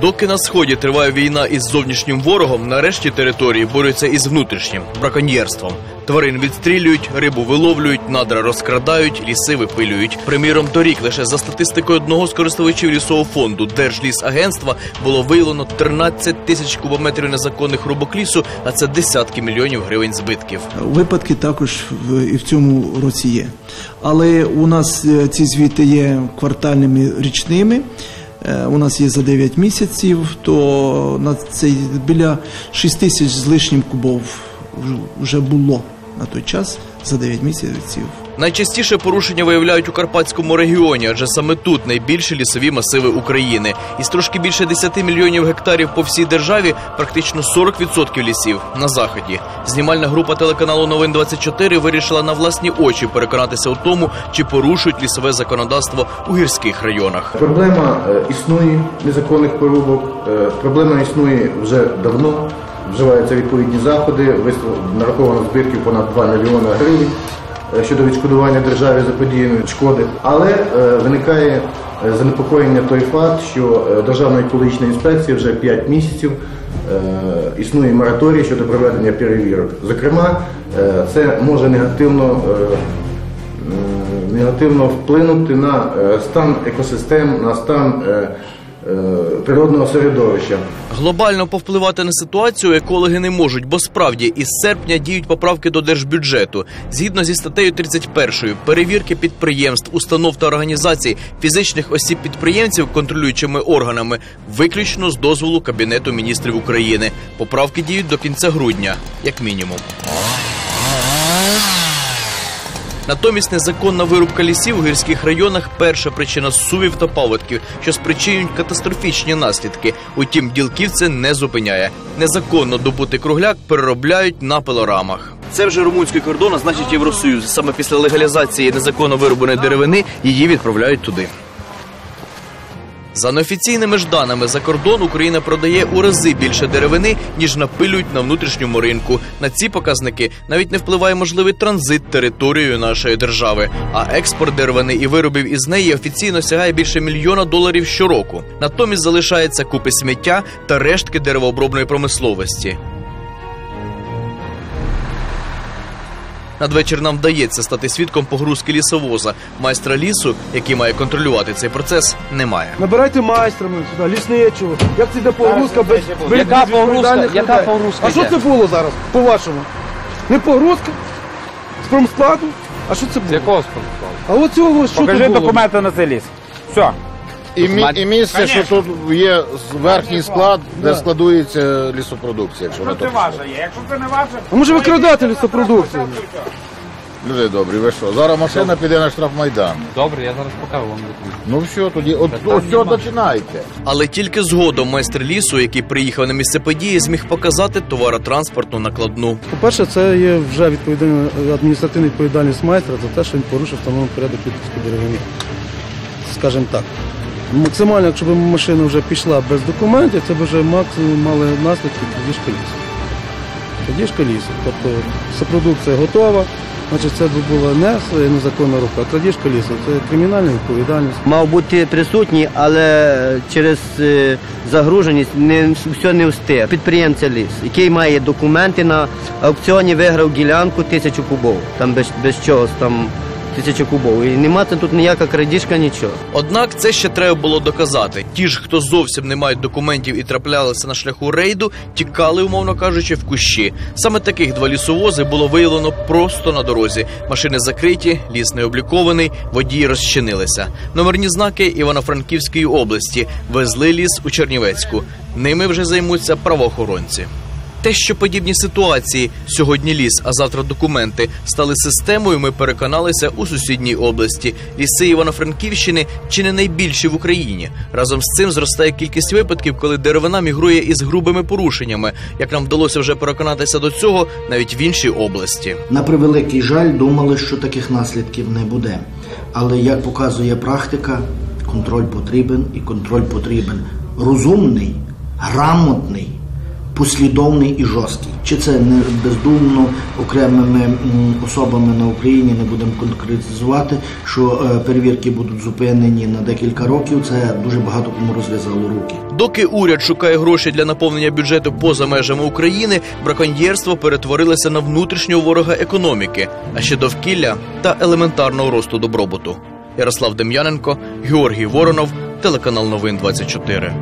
Доки на сході триває війна із зовнішнім ворогом, нарешті території борються із внутрішнім браконьєрством. Тварин відстрілюють, рибу виловлюють, надра розкрадають, ліси випилюють. Приміром, торік лише за статистикою одного з користувачів лісового фонду Держлісагентства було виявлено 13 тисяч кубометрів незаконних рубок лісу, а це десятки мільйонів гривень збитків. Випадки також і в цьому році є. Але у нас е, ці звіти є квартальними річними. Е, У нас є за 9 місяців, то на цей біля 6 тисяч з лишнім кубов вже- вже було на той час за 9 місяців. Найчастіше порушення виявляють у Карпатському регіоні, адже саме тут найбільші лісові масиви України. Із трошки більше 10 мільйонів гектарів по всій державі, практично 40% лісів на заході. Знімальна група телеканалу Новин 24 вирішила на власні очі переконатися у тому, чи порушують лісове законодавство у гірських районах. Проблема е, існує незаконних порубок. е, Проблема існує вже давно. Вживаються відповідні заходи. Нараховано збитків понад 2 мільйони гривень е, щодо відшкодування державі заподіяної шкоди. Але е, виникає е, занепокоєння той факт, що Державна екологічна інспекція вже 5 місяців існує мораторій щодо проведення перевірок. Зокрема, це може негативно. негативно вплинути на стан екосистем, на стан природного середовища. Глобально повпливати на ситуацію екологи не можуть, бо справді із серпня діють поправки до держбюджету. Згідно зі статтею 31, перевірки підприємств, установ та організацій фізичних осіб підприємців контролюючими органами виключно з дозволу Кабінету міністрів України. Поправки діють до кінця грудня, як мінімум. Натомість незаконна вирубка лісів у гірських районах перша причина сувів та паводків, що спричинюють катастрофічні наслідки. Утім, ділків це не зупиняє. Незаконно добутий кругляк переробляють на пилорамах. Це вже румунський кордон, а значить Євросоюз. Саме після легалізації незаконно вирубаної деревини її відправляють туди. За неофіційними ж даними за кордон Україна продає у рази більше деревини, ніж напилюють на внутрішньому ринку. На ці показники навіть не впливає можливий транзит територією нашої держави. А експорт деревини і виробів із неї офіційно сягає більше мільйона доларів щороку. Натомість залишається купи сміття та рештки деревообробної промисловості. Надвечір нам вдається стати свідком погрузки лісовоза. Майстра лісу, який має контролювати цей процес, немає. Набирайте майстрами сюди, лісничого. Як це йде погрузка без, без Яка без погрузка? Яка людей? погрузка А що це було зараз, по-вашому? Не погрузка? З промскладу? А що це було? Якого спорту? А от цього що Покажи це було? документи на цей ліс. Все. І, мі, і місце, що тут є верхній склад, де Да. складується лісопродукція, якщо на то пішло. є. Якщо це не ваше, А може ви крадете лісопродукцію? Люди добрі, ви що? Зараз машина піде на штрафмайдан. Добре, я зараз покажу вам документи. Ну все, тоді, от, от все починайте. Але тільки згодом майстер лісу, який приїхав на місце події, зміг показати товаротранспортну накладну. По-перше, це є вже відповідальна адміністративна відповідальність майстра за те, що він порушив встановлений порядок відпуску деревини. Скажімо так. Максимально, якщо б машина вже пішла без документів, це б вже максимум мали наслідки крадіжка лісу. Крадіжка лісу. Тобто вся продукція готова, значить це б була не незаконна рука, а крадіжка лісу. Це кримінальна відповідальність. мав бути присутній, але через е, загруженість не все не встиг. Підприємця ліс, який має документи на аукціоні, виграв ділянку тисячу кубов. Там без, без чогось там тисяча кубов. І це тут ніяка крадіжка, нічого. Однак це ще треба було доказати. Ті ж, хто зовсім не мають документів і траплялися на шляху рейду, тікали, умовно кажучи, в кущі. Саме таких два лісовози було виявлено просто на дорозі. Машини закриті, ліс не облікований, водії розчинилися. Номерні знаки Івано-Франківської області везли ліс у Чернівецьку. Ними вже займуться правоохоронці. Те, що подібні ситуації сьогодні ліс, а завтра документи стали системою, ми переконалися у сусідній області. Ліси Івано-Франківщини чи не найбільші в Україні. Разом з цим зростає кількість випадків, коли деревина мігрує із грубими порушеннями. Як нам вдалося вже переконатися до цього, навіть в іншій області. На превеликий жаль, думали, що таких наслідків не буде. Але як показує практика, контроль потрібен і контроль потрібен розумний, грамотний, послідовний і жорсткий. Чи це не бездумно окремими особами на Україні не будемо конкретизувати, що е, перевірки будуть зупинені на декілька років. Це дуже багато кому розв'язало руки. Доки уряд шукає гроші для наповнення бюджету поза межами України, браконьєрство перетворилося на внутрішнього ворога економіки, а ще довкілля та елементарного росту добробуту. Ярослав Дем'яненко, Георгій Воронов, телеканал Новин 24.